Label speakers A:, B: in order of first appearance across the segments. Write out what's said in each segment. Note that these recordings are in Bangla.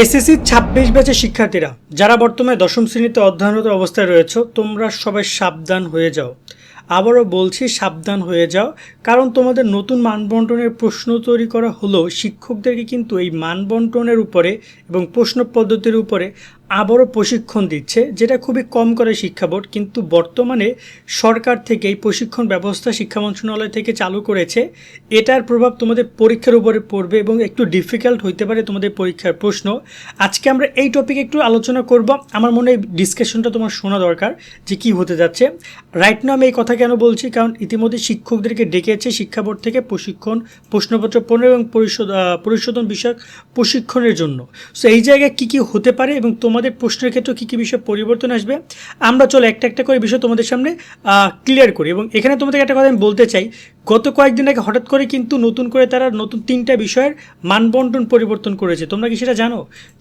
A: এসএসসি ছাব্বিশ ব্যাচের শিক্ষার্থীরা, যারা বর্তমানে দশম শ্রেণীতে অধ্যয়নরত অবস্থায় রয়েছ, তোমরা সবাই সাবধান হয়ে যাও। আবারও বলছি, সাবধান হয়ে যাও, কারণ তোমাদের নতুন মানবন্টনের প্রশ্ন তৈরি করা হলো শিক্ষকদেরকে কিন্তু এই মানবন্টনের উপরে এবং প্রশ্ন পদ্ধতির উপরে আবারও প্রশিক্ষণ দিচ্ছে, যেটা খুবই কম করে শিক্ষা বোর্ড, কিন্তু বর্তমানে সরকার থেকে এই প্রশিক্ষণ ব্যবস্থা শিক্ষা মন্ত্রণালয় থেকে চালু করেছে। এটার প্রভাব তোমাদের পরীক্ষার উপরে পড়বে এবং একটু ডিফিকাল্ট হইতে পারে তোমাদের পরীক্ষার প্রশ্ন। আজকে আমরা এই টপিকে একটু আলোচনা করব। আমার মনে হয় ডিসকাশনটা তোমার শোনা দরকার যে কি হতে যাচ্ছে। রাইট নাও আমি এই কথা কেন বলছি? কারণ ইতিমধ্যে শিক্ষকদেরকে ডেকেছে শিক্ষা বোর্ড থেকে প্রশিক্ষণ, প্রশ্নপত্র পূরণ এবং পরিশোধ পরিশোধন বিষয়ক প্রশিক্ষণের জন্য। সো এই জায়গায় কী কী হতে পারে এবং তোমাদের প্রশ্নের ক্ষেত্রে কী কী বিষয় পরিবর্তন আসবে? আমরা চলো একটা একটা করে বিষয় তোমাদের সামনে ক্লিয়ার করি এবং এখানে তোমাদের একটা কথা আমি বলতে চাই। গত কয়েকদিন আগে হঠাৎ করে কিন্তু নতুন করে তারা নতুন তিনটা বিষয়ের মানবন্টন পরিবর্তন করেছে। তোমরা কি সেটা জানো?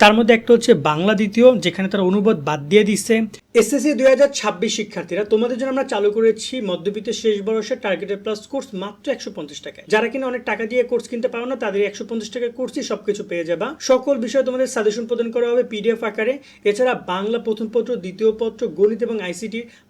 A: তার মধ্যে একটা হচ্ছে বাংলা দ্বিতীয়, যেখানে তারা অনুবাদ বাদ দিয়ে দিচ্ছে। এসএসসি দুই হাজার ছাব্বিশ শিক্ষার্থীরা, তোমাদের জন্য আমরা চালু করেছি মধ্যবিত্তের শেষ বয়সের টার্গেটেড প্লাস কোর্স মাত্র একশো পঞ্চাশ টাকায়। যারা কিনা অনেক টাকা দিয়ে কোর্স কিনতে পারো না, তাদের একশো পঞ্চাশ টাকার কোর্সই সবকিছু পেয়ে যাবা। সকল বিষয়ে তোমাদের সাজেশন প্রদান করা হবে পিডিএফ আকারে। এছাড়া বাংলা প্রথম পত্র দ্বিতীয় পত্র, গণিত এবং আইসিটি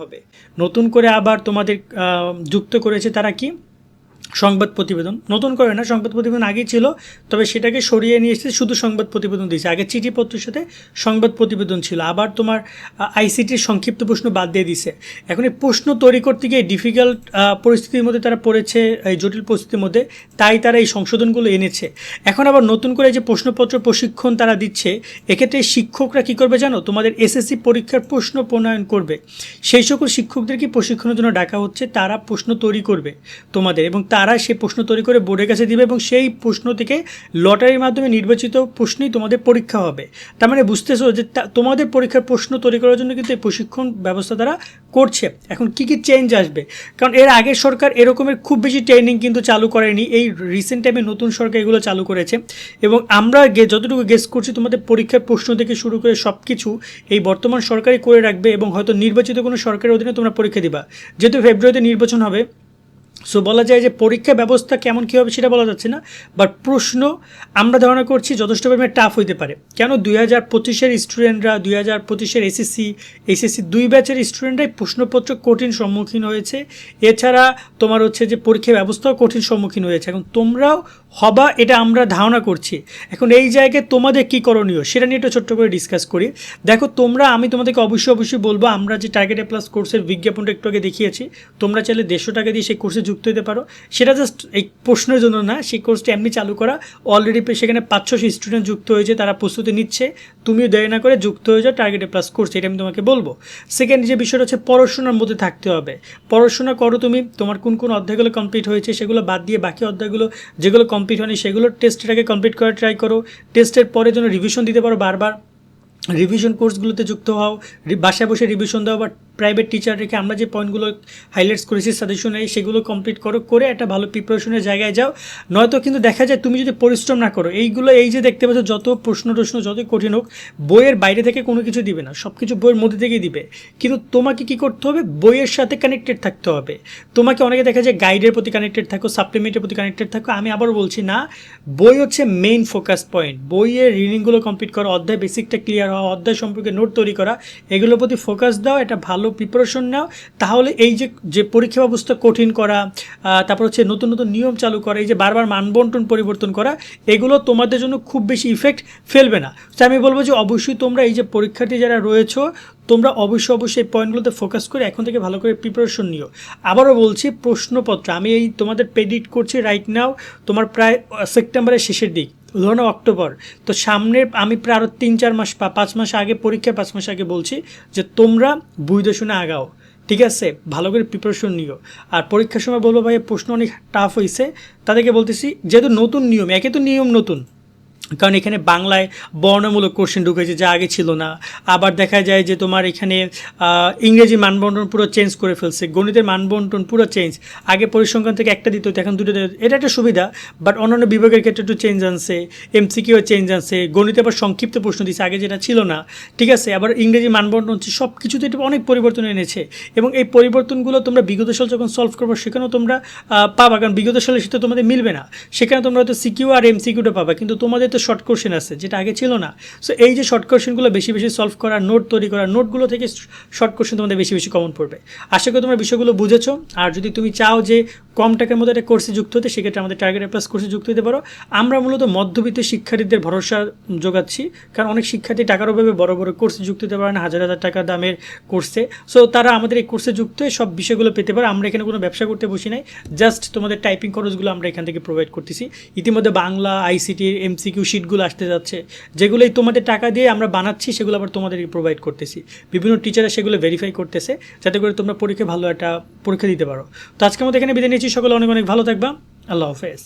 A: হবে। নতুন করে আবার তোমাদের যুক্ত করেছে তারা কি? সংবাদ প্রতিবেদন। নতুন করে না, সংবাদ প্রতিবেদন আগেই ছিল, তবে সেটাকে সরিয়ে নিয়ে এসেছে, শুধু সংবাদ প্রতিবেদন দিয়েছে। আগে চিঠিপত্রের সাথে সংবাদ প্রতিবেদন ছিল, আবার তোমার আইসিটির সংক্ষিপ্ত প্রশ্ন বাদ দিয়ে দিছে এখন এই প্রশ্ন তৈরি করতে গিয়ে ডিফিকাল্ট পরিস্থিতির মধ্যে তারা পড়েছে, এই জটিল পরিস্থিতির মধ্যে, তাই তারা এই সংশোধনগুলো এনেছে। এখন আবার নতুন করে যে প্রশ্নপত্র প্রশিক্ষণ তারা দিচ্ছে, এক্ষেত্রে শিক্ষকরা কী করবে জানো? তোমাদের এসএসসি পরীক্ষার প্রশ্ন প্রণয়ন করবে। সেই সকল শিক্ষকদেরকে প্রশিক্ষণের জন্য ডাকা হচ্ছে? তারা প্রশ্ন তৈরি করবে তোমাদের এবং তারা সেই প্রশ্ন তৈরি করে বোর্ডের কাছে দিবে এবং সেই প্রশ্ন থেকে লটারির মাধ্যমে নির্বাচিত প্রশ্নই তোমাদের পরীক্ষা হবে। তার মানে বুঝতেছো যে তোমাদের পরীক্ষার প্রশ্ন তৈরি করার জন্য কিন্তু এই প্রশিক্ষণ ব্যবস্থা তারা করছে। এখন কি কি চেঞ্জ আসবে? কারণ এর আগে সরকার এরকমের খুব বেশি ট্রেনিং কিন্তু চালু করেনি। এই রিসেন্ট টাইমে নতুন সরকার এগুলো চালু করেছে এবং আমরা যতটুকু গেস করছি, তোমাদের পরীক্ষার প্রশ্ন থেকে শুরু করে সব কিছু এই বর্তমান সরকারই করে রাখবে এবং হয়তো নির্বাচিত কোনো সরকারের অধীনে তোমরা পরীক্ষা দিবা। যেহেতু ফেব্রুয়ারিতে নির্বাচন হবে সো বলা যায় যে পরীক্ষা ব্যবস্থা কেমন কী হবে সেটা বলা যাচ্ছে না বাট প্রশ্ন আমরা ধারণা করছি যথেষ্ট পরিমাণে টাফ হইতে পারে। কেন? দুই হাজার পঁচিশের স্টুডেন্টরা দুই হাজার পঁচিশের এসএসসি এসএসসি দুই ব্যাচের স্টুডেন্টরাই প্রশ্নপত্র কঠিন সম্মুখীন হয়েছে। এছাড়া তোমার হচ্ছে যে পরীক্ষা ব্যবস্থাও কঠিন সম্মুখীন হয়েছে। এখন তোমরাও হবা, এটা আমরা ধারণা করছি। এখন এই জায়গায় তোমাদের কী করণীয়, সেটা নিয়ে একটু ছোট্ট করে ডিসকাস করি। দেখো, তোমরা, আমি তোমাদেরকে অবশ্যই অবশ্যই বলব, আমরা যে টার্গেট প্লাস কোর্সের বিজ্ঞাপনটা একটু আগে দেখিয়েছি, তোমরা চাইলে দেড়শো টাকা দিয়ে সেই কোর্সে যুক্ত হতে পারো। সেটা জাস্ট এই প্রশ্নের জন্য না, সেই কোর্সটা এমনি চালু করা। অলরেডি সেখানে পাঁচশো স্টুডেন্ট যুক্ত হয়েছে, তারা প্রস্তুতি নিচ্ছে। তুমিও দেরি না করে যুক্ত হয়ে যাও টার্গেটে প্লাস কোর্স এটা আমি তোমাকে বলব। সেকেন্ড যে বিষয়টা হচ্ছে পড়াশোনার মধ্যে থাকতে হবে। পড়াশোনা করো তুমি, তোমার কোন কোন অধ্যায়গুলো কমপ্লিট হয়েছে, সেগুলো বাদ দিয়ে বাকি অধ্যায়গুলো, যেগুলো কমপ্লিট হয়নি সেগুলোর টেস্টের আগে কমপ্লিট করার ট্রাই করো। টেস্টের পরে যেন রিভিশন দিতে পারো বারবার। রিভিশন কোর্সগুলোতে যুক্ত হও বাসায় বসে রিভিশন দাও বা প্রাইভেট টিচার রেখে আমরা যে পয়েন্টগুলো হাইলাইটস করেছি সাজেশনে সেগুলো কমপ্লিট করো, করে একটা ভালো প্রিপারেশনের জায়গায় যাও। নয়তো কিন্তু দেখা যায় তুমি যদি পরিশ্রম না করো, এইগুলো এই যে দেখতে পাচ্ছ, যত প্রশ্ন টশ্ন যতই কঠিন হোক, বইয়ের বাইরে থেকে কোনো কিছু দিবে না সব কিছু বইয়ের মধ্যে থেকেই দিবে। কিন্তু তোমাকে কি করতে হবে? বইয়ের সাথে কানেক্টেড থাকতে হবে। তোমাকে অনেকে দেখা যায় গাইডের প্রতি কানেক্টেড থাকো সাপ্লিমেন্টের প্রতি কানেক্টেড থাকো, আমি আবার বলছি না, বই হচ্ছে মেইন ফোকাস পয়েন্ট বইয়ের রিডিংগুলো কমপ্লিট করা, অধ্যায় বেসিকটা ক্লিয়ার হওয়া, অধ্যায় সম্পর্কে নোট তৈরি করা, এগুলোর প্রতি ফোকাস দাও, একটা ভালো প্রিপারেশন নাও। তাহলে এই যে যে পরীক্ষা ব্যবস্থা কঠিন করা তারপর হচ্ছে নতুন নতুন নিয়ম চালু করা, এই যে বারবার মানবন্টন পরিবর্তন করা, এগুলো তোমাদের জন্য খুব বেশি ইফেক্ট ফেলবে না। তো আমি বলব যে অবশ্যই তোমরা এই যে পরীক্ষার্থী যারা রয়েছো, তোমরা অবশ্যই অবশ্যই এই পয়েন্টগুলোতে ফোকাস করে এখন থেকে ভালো করে প্রিপারেশন নিও। আবারও বলছি, প্রশ্নপত্র, আমি এই তোমাদের প্রেডিক্ট করছি রাইট নাও তোমার প্রায় সেপ্টেম্বরের শেষের দিক। ধরো অক্টোবর, তো সামনে আমি প্রায় আরও তিন, চার মাস বা পাঁচ মাস আগে পরীক্ষা পাঁচ মাস আগে বলছি যে তোমরা বুঝতে শুনে আগাও, ঠিক আছে? ভালো করে প্রিপারেশন নিও। আর পরীক্ষার সময় বলব ভাই, প্রশ্ন অনেক টাফ হয়েছে তাদেরকে বলতেছি, যেহেতু নতুন নিয়ম, একে তো নিয়ম নতুন। কারণ এখানে বাংলায় বর্ণমূলক কোশ্চেন ঢুকেছে যা আগে ছিল না। আবার দেখা যায় যে তোমার এখানে ইংরেজি মানবন্টন পুরো চেঞ্জ করে ফেলছে, গণিতের মানবন্টন পুরো চেঞ্জ আগে পরিসংখ্যান থেকে একটা দিত, এখন দুটো। এটা একটা সুবিধা বাট অন্যান্য বিভাগের ক্ষেত্রে একটু চেঞ্জ আনছে এমসিকিউ চেঞ্জ আনছে, গণিতে আবার সংক্ষিপ্ত প্রশ্ন দিচ্ছে আগে যেটা ছিল না। ঠিক আছে, আবার ইংরেজি মানবন্টন হচ্ছে সব কিছুতে এটা অনেক পরিবর্তন এনেছে। এবং এই পরিবর্তনগুলো তোমরা বিগত সাল যখন সলভ করব, সেখানেও তোমরা পাবা। কারণ বিগত সালের সাথে তোমাদের মিলবে না। সেখানে তোমরা হয়তো সিকিউ আর এমসিকিউটা পাবা। কিন্তু তোমাদের তো শর্ট কোশ্চেন আছে, যেটা আগে ছিল না। সো এই যে শর্ট কোশ্চেনগুলো বেশি বেশি সলভ করা নোট তৈরি করা নোটগুলো থেকে শর্ট কোশ্চেন তোমাদের বেশি বেশি কমন পড়বে। আশা করি তোমরা বিষয়গুলো বুঝেছ। আর যদি তুমি চাও যে কম টাকার মধ্যে একটা কোর্সে যুক্ত হতে, সেক্ষেত্রে আমাদের টার্গেট প্লাস কোর্সে যুক্ত হতে পারো। আমরা মূলত মধ্যবিত্ত শিক্ষার্থীদের ভরসা যোগাচ্ছি, কারণ অনেক শিক্ষার্থী টাকার অভাবে বড় বড় কোর্সে যুক্ত হতে পারে না, হাজার হাজার টাকা দামের কোর্সে সো তারা আমাদের এই কোর্সে যুক্ত হয়ে সব বিষয়গুলো পেতে পারে। আমরা এখানে কোনো ব্যবসা করতে বসি নাই। জাস্ট তোমাদের টাইপিং খরচগুলো আমরা এখান থেকে প্রোভাইড করতেছি। ইতিমধ্যে বাংলা আইসিটি এমসিকিউ শিটগুলো আসতে যাচ্ছে, যেগুলোই তোমাদের টাকা দিয়ে আমরা বানাচ্ছি, সেগুলো আবার তোমাদের প্রোভাইড করতেছি। বিভিন্ন টিচাররা সেগুলো ভেরিফাই করতেছে, যাতে করে তোমরা পরীক্ষা ভালো একটা পরীক্ষা দিতে পারো। তো আজকে আমাদের এখানে বিদায় নিচ্ছি, সকলে অনেক অনেক ভালো থাকবা। আল্লাহ হাফেজ।